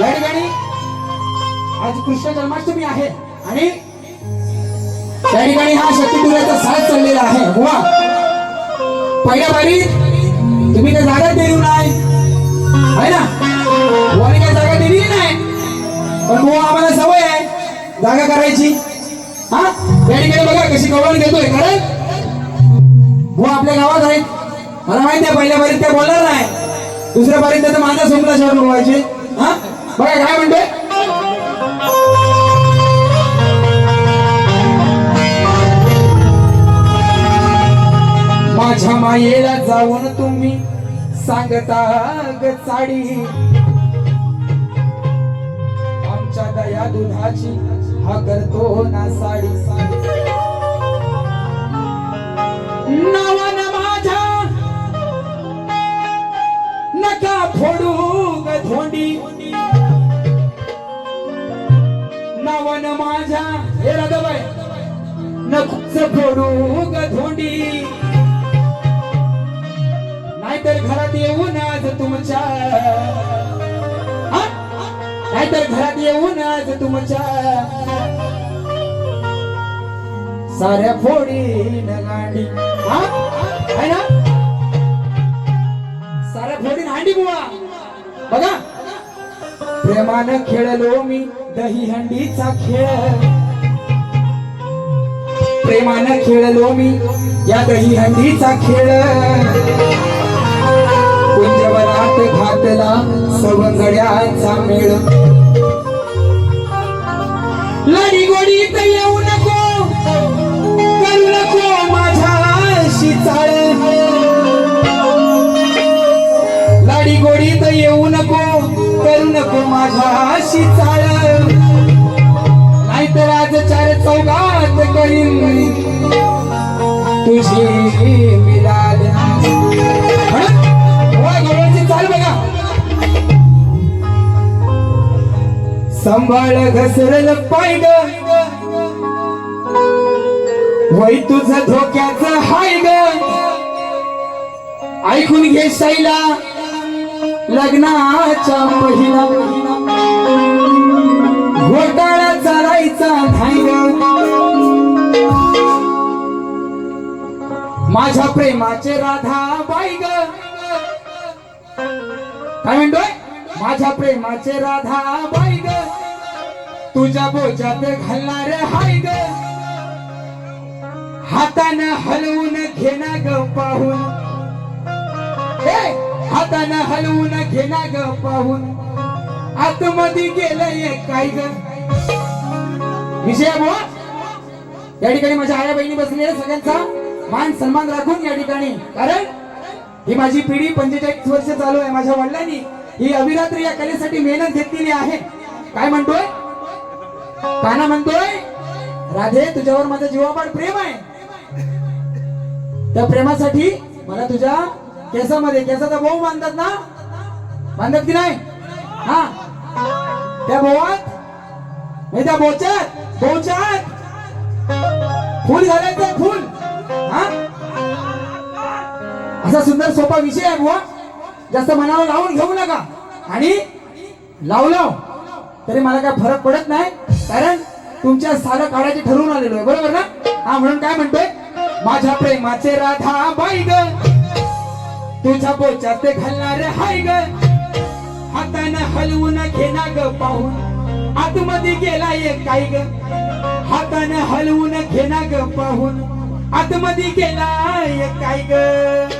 या ठिकाणी आज कृष्ण जन्माष्टमी आहे आणि त्या ठिकाणी हा शक्तीपुराचा साथ चाललेला आहे. वा पहिल्या बारी तुम्ही काय जागा दिली नाही. आहे ना? बुवाने काय जागा दिली नाही. पण मो आम्हाला सवय आहे जागा करायची. हा? त्या ठिकाणी बघा कशी कवळ घेतोय. कारण मो आपल्या गावात आहेत मला माहिती आहे पहिल्या बारीत काय बोलणार नाही. दुसऱ्या बारीत तर माझा संपला शहर बोलवायचे हा? बघा काय म्हणते माझ्या मायेला जाऊन तुम्ही सांगता ग चाडी. आमच्या दया दुधाची हा करतो ना साडी. नावान माझ्या नका फोडू ग धोंडी. नावान माझ्या हे राधाबाई नकुच फोडू ग धोंडी. नाहीतर घरात येऊन आज तुमच्या नाहीतर घरात येऊन आज तुमच्या साऱ्या फोडी गांडी. हा? आहे ना? साऱ्या फोडी हांडी बुवा. बघा. प्रेमानं खेळलो मी. दही हंडीचा खेळ. प्रेमानं खेळलो मी या दही हंडीचा खेळ. कुंजवरात घातला सवंगड्याचा मेळ. लडी गोडीत येऊ नको करू नको माझ्याशी चाळ. लाडी गोडीत येऊ नको करू नको माझ्याशी चाळ. सौगात करीन तुझी चाल बघा. सांभाळ घसरल पाय ग तुझ धोक्याच हाय ग ऐकून घे शैला लग्नाच्या पहिला. घोटाळा चालायचा माझ्या प्रेमाचे राधा बाई ग. काय म्हणतोय? माझ्या प्रेमाचे राधा बाई ग. तुझ्या बोजात घालणार हाय ग. हातानं हलवून घेना ग पाहून. हे, हातानं हलवून घेना ग पाहून. आतमध्ये गेलंय काय ग? विषय या ठिकाणी माझ्या आया बहिणी बसलेल्या सगळ्यांचा. मान सन्मान राखून या ठिकाणी. कारण ही माझी पिढी पंचेचाळीस वर्ष चालू आहे माझ्या वडिलांनी. ही अभिरात्री या कलेसाठी मेहनत घेतलेली आहे. काय म्हणतोय? काना म्हणतोय? राधे तुझ्यावर माझा जीवापाड प्रेम आहे. त्या प्रेमासाठी मला तुझ्या केसामध्ये केसाचा भाऊ बांधतात ना? मानतात की नाही? हा. त्या भावात नाही म्हणजे त्या बोच्यात बोच्यात. फुल घालायचं फुल. असा सुंदर सोपा विषय आहे बुवा. जास्त मनाला लावून घेऊ नका. आणि लावलं तरी मला काय फरक पडत नाही. कारण तुमच्या सारं काढायचे ठरवून आलेलो आहे. बरोबर ना? हा म्हणून काय म्हणतोय? माझ्या प्रेमाचे राधा बाई ग. तुझ्या बोच्यात ते घालणार हाय ग. हातानं हलवून घेना ग पाहून. आतमध्ये गेला एक काय ग. हातानं हलवून घेना ग पाहून. आतमध्ये गेला एक काय ग.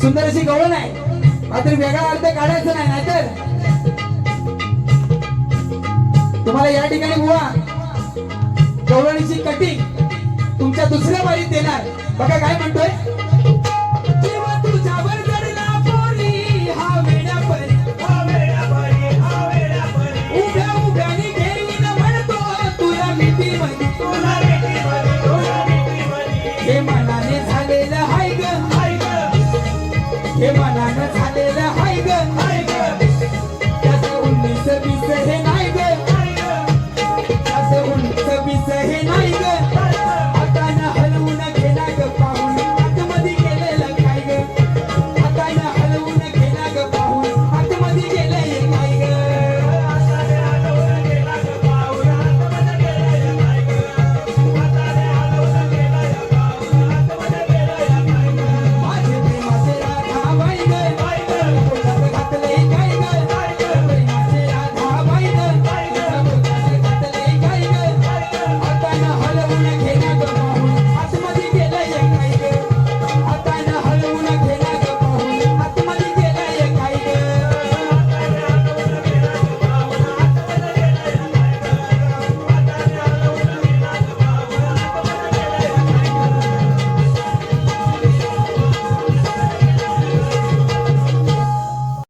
सुंदर अशी गवळण आहे. मात्र वेगळा अर्थ काढायचा नाही नाहीतर. तुम्हाला या ठिकाणी बुवा गवळणीची कटिंग तुमच्या दुसऱ्या बारीत येणार. बघा काय म्हणतोय. झालेलं हाय ग. त्याचं उन्नीस वीस हे